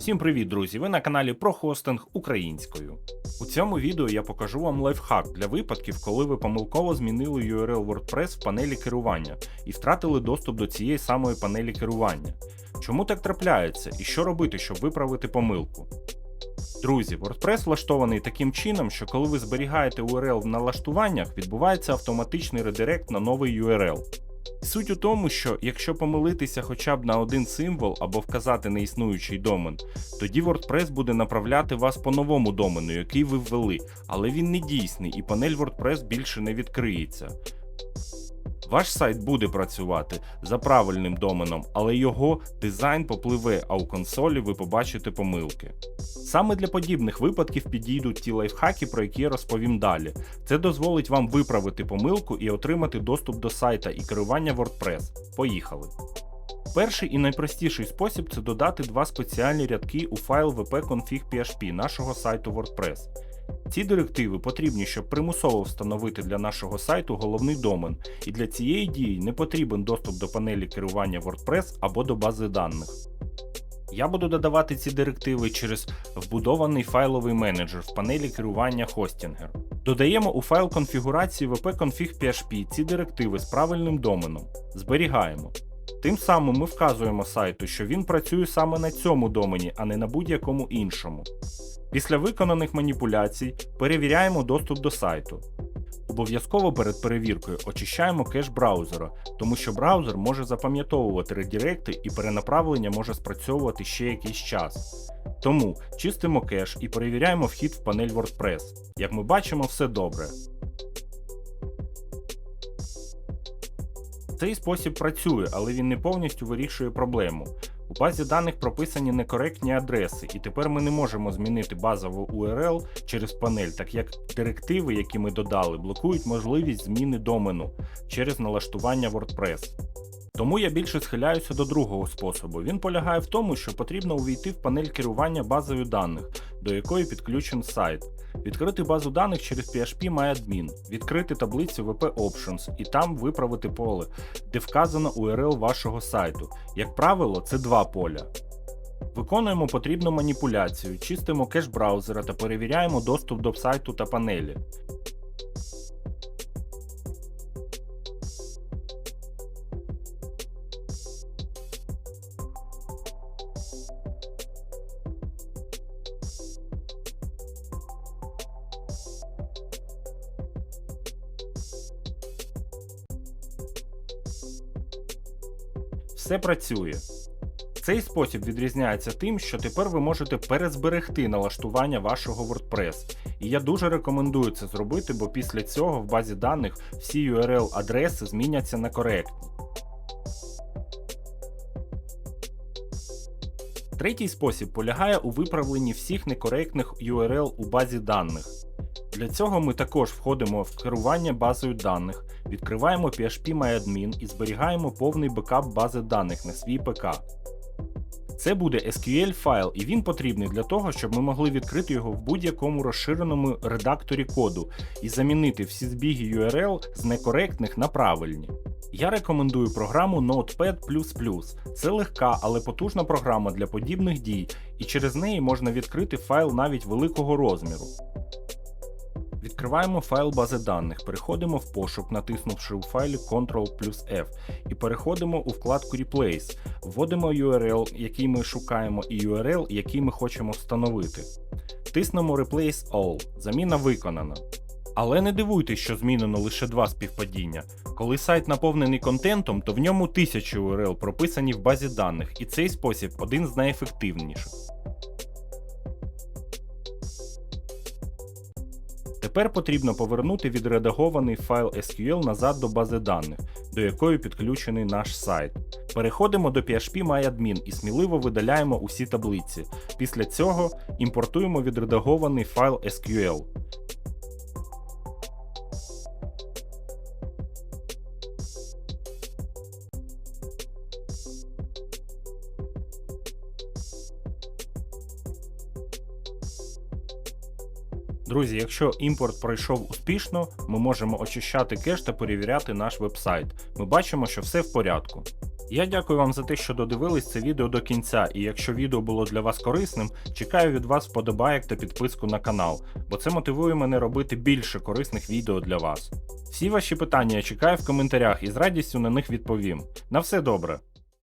Всім привіт, друзі! Ви на каналі про хостинг українською. У цьому відео я покажу вам лайфхак для випадків, коли ви помилково змінили URL WordPress в панелі керування і втратили доступ до цієї самої панелі керування. Чому так трапляється і що робити, щоб виправити помилку? Друзі, WordPress влаштований таким чином, що коли ви зберігаєте URL в налаштуваннях, відбувається автоматичний редирект на новий URL. Суть у тому, що якщо помилитися хоча б на один символ або вказати неіснуючий домен, тоді WordPress буде направляти вас по новому домену, який ви ввели, але він не дійсний і панель WordPress більше не відкриється. Ваш сайт буде працювати за правильним доменом, але його дизайн попливе, а у консолі ви побачите помилки. Саме для подібних випадків підійдуть ті лайфхаки, про які я розповім далі. Це дозволить вам виправити помилку і отримати доступ до сайта і керування WordPress. Поїхали! Перший і найпростіший спосіб це додати два спеціальні рядки у файл wp-config.php нашого сайту WordPress. Ці директиви потрібні, щоб примусово встановити для нашого сайту головний домен, і для цієї дії не потрібен доступ до панелі керування WordPress або до бази даних. Я буду додавати ці директиви через вбудований файловий менеджер в панелі керування Hostinger. Додаємо у файл конфігурації wp-config.php ці директиви з правильним доменом. Зберігаємо. Тим самим ми вказуємо сайту, що він працює саме на цьому домені, а не на будь-якому іншому. Після виконаних маніпуляцій перевіряємо доступ до сайту. Обов'язково перед перевіркою очищаємо кеш браузера, тому що браузер може запам'ятовувати редіректи і перенаправлення може спрацьовувати ще якийсь час. Тому чистимо кеш і перевіряємо вхід в панель WordPress. Як ми бачимо, все добре. Цей спосіб працює, але він не повністю вирішує проблему. У базі даних прописані некоректні адреси, і тепер ми не можемо змінити базову URL через панель, так як директиви, які ми додали, блокують можливість зміни домену через налаштування WordPress. Тому я більше схиляюся до другого способу. Він полягає в тому, що потрібно увійти в панель керування базою даних, до якої підключен сайт, відкрити базу даних через PHP MyAdmin, відкрити таблицю WP Options і там виправити поле, де вказано URL вашого сайту. Як правило, це два поля. Виконуємо потрібну маніпуляцію, чистимо кеш браузера та перевіряємо доступ до сайту та панелі. Все працює. Цей спосіб відрізняється тим, що тепер ви можете перезберегти налаштування вашого WordPress. І я дуже рекомендую це зробити, бо після цього в базі даних всі URL-адреси зміняться на коректні. Третій спосіб полягає у виправленні всіх некоректних URL у базі даних. Для цього ми також входимо в керування базою даних, відкриваємо PHP MyAdmin і зберігаємо повний бекап бази даних на свій ПК. Це буде SQL файл, і він потрібний для того, щоб ми могли відкрити його в будь-якому розширеному редакторі коду і замінити всі збіги URL з некоректних на правильні. Я рекомендую програму Notepad++. Це легка, але потужна програма для подібних дій, і через неї можна відкрити файл навіть великого розміру. Відкриваємо файл бази даних, переходимо в пошук, натиснувши у файлі Ctrl плюс F, і переходимо у вкладку Replace, вводимо URL, який ми шукаємо, і URL, який ми хочемо встановити. Тиснемо Replace All, заміна виконана. Але не дивуйтесь, що змінено лише два співпадіння. Коли сайт наповнений контентом, то в ньому тисячі URL прописані в базі даних, і цей спосіб один з найефективніших. Тепер потрібно повернути відредагований файл SQL назад до бази даних, до якої підключений наш сайт. Переходимо до PHP MyAdmin і сміливо видаляємо усі таблиці. Після цього імпортуємо відредагований файл SQL. Друзі, якщо імпорт пройшов успішно, ми можемо очищати кеш та перевіряти наш веб-сайт. Ми бачимо, що все в порядку. Я дякую вам за те, що додивились це відео до кінця, і якщо відео було для вас корисним, чекаю від вас вподобайок та підписку на канал, бо це мотивує мене робити більше корисних відео для вас. Всі ваші питання я чекаю в коментарях і з радістю на них відповім. На все добре!